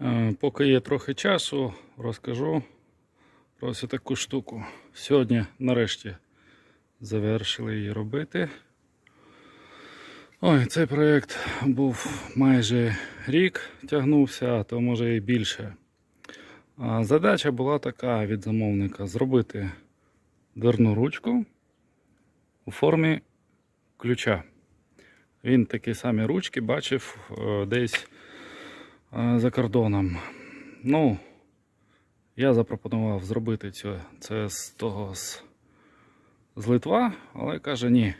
Е, Поки є трохи часу, розкажу про ось таку штуку. Сьогодні, нарешті, завершили її робити. Ой, цей проєкт був майже рік тягнувся, а то може і більше. Задача була така від замовника зробити дверну ручку у формі ключа. Він такі самі ручки бачив е, десь за кордоном. Ну, я запропонував зробити це, це з того з, з Литва, але каже ні.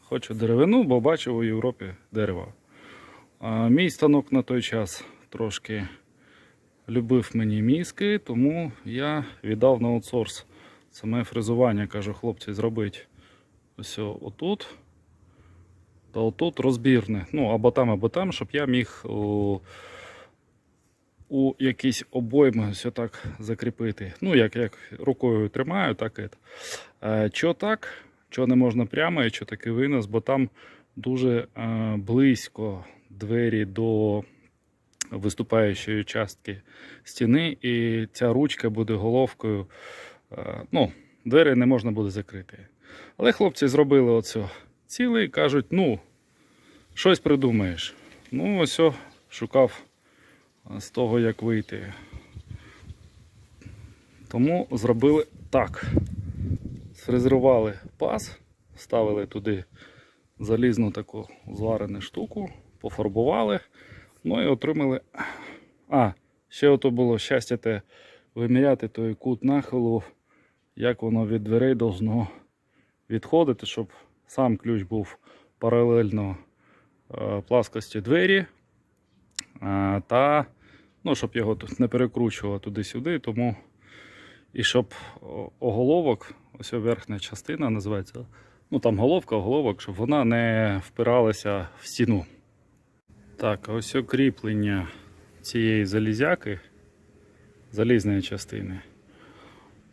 Хочу деревину, бо бачив у Європі дерево. А мій станок на той час трошки любив мені мізки, тому я віддав на аутсорс саме фрезування. Кажу, хлопці, зробить ось отут. Та отут розбірне. Ну, або там, або там, щоб я міг у, якісь обойми ось так закріпити. Ну, як, як рукою тримаю, так і. Е, Що так, що не можна прямо, і що такий винос, бо там дуже е, близько двері до виступаючої частки стіни, і ця ручка буде головкою. Е, ну, двері не можна буде закрити. Але хлопці зробили оце цілий, кажуть, ну, щось придумаєш. Ну, ось шукав з того, як вийти. Тому зробили так. Сфрезерували паз, вставили туди залізну таку зварену штуку, пофарбували, ну і отримали. А, ще ото було щастя те виміряти той кут нахилу, як воно від дверей должно відходити, щоб сам ключ був паралельно е, пласкості двері. е, Та ну, щоб його тут не перекручувало туди-сюди, тому і щоб оголовок, ось верхня частина називається, ну там головка, оголовок, щоб вона не впиралася в стіну. Так, а ось кріплення цієї залізяки, залізної частини,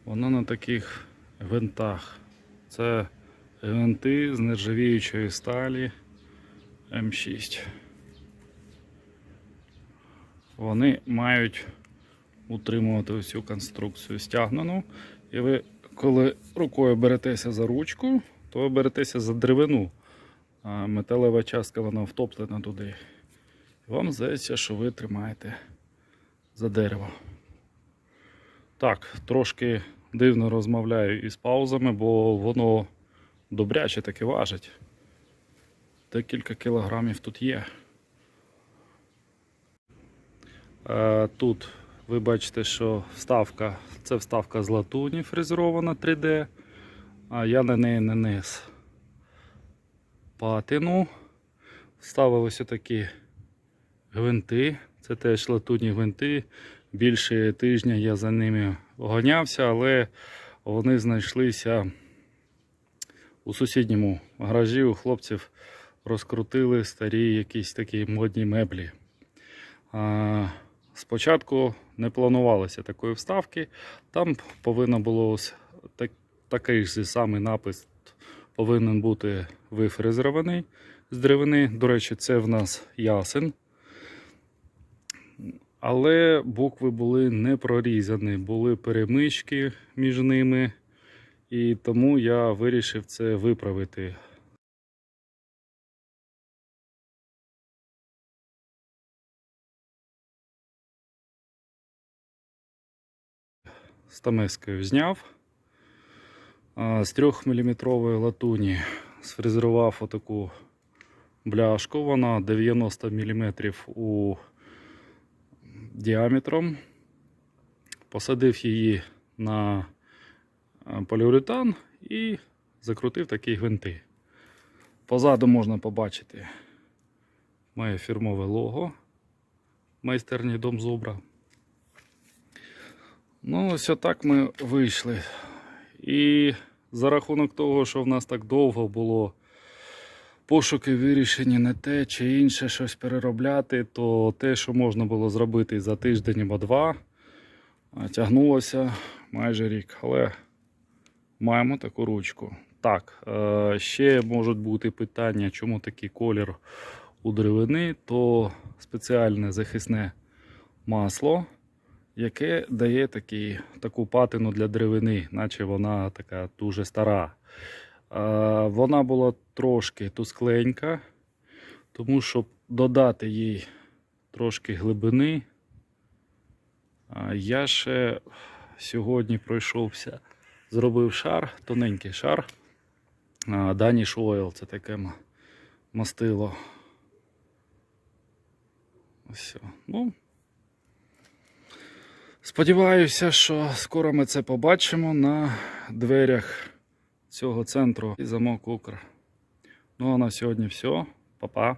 воно на таких гвинтах. Це гвинти з нержавіючої сталі М6. Вони мають утримувати усю конструкцію стягнену. І ви, коли рукою беретеся за ручку, то беретеся за деревину. А металева частка вона втоплена туди. І вам здається, що ви тримаєте за дерево. Так, трошки дивно розмовляю із паузами, бо воно добряче таки важить. Декілька кілограмів тут є. Тут ви бачите, що вставка це вставка з латуні фрезерована 3D, а я на неї наніс патину. Вставив ось такі гвинти. Це теж латунні гвинти. Більше тижня я за ними ганявся, але вони знайшлися у сусідньому гаражі у хлопців розкрутили старі якісь такі модні меблі. Спочатку не планувалося такої вставки. Там повинно було ось так, такий ж самий напис повинен бути вифрезерований з деревини. До речі, це в нас ясен. Але букви були не прорізані, були перемички між ними. І тому я вирішив це виправити. Стамескою зняв. З 3-мм латуні сфрезерував отаку бляшку. Вона 90 мм у діаметром. Посадив її на е, поліуретан і закрутив такі гвинти. Позаду можна побачити моє фірмове лого майстерні Дом Зубра. Ну, ось отак ми вийшли. І за рахунок того, що в нас так довго було пошуки вирішення не те чи інше щось переробляти, то те, що можна було зробити за тиждень або два, тягнулося майже рік. Але маємо таку ручку. Так, е, ще можуть бути питання, чому такий колір у деревини, то спеціальне захисне масло, яке дає такі, таку патину для деревини, наче вона така дуже стара. А, Вона була трошки тускленька, тому щоб додати їй трошки глибини. а, Я ще сьогодні пройшовся, зробив шар, тоненький шар. Danish Oil, це таке мастило. Ось. Ну, сподіваюся, що скоро ми це побачимо на дверях цього центру і замок Укр. Ну а на сьогодні все. Па-па.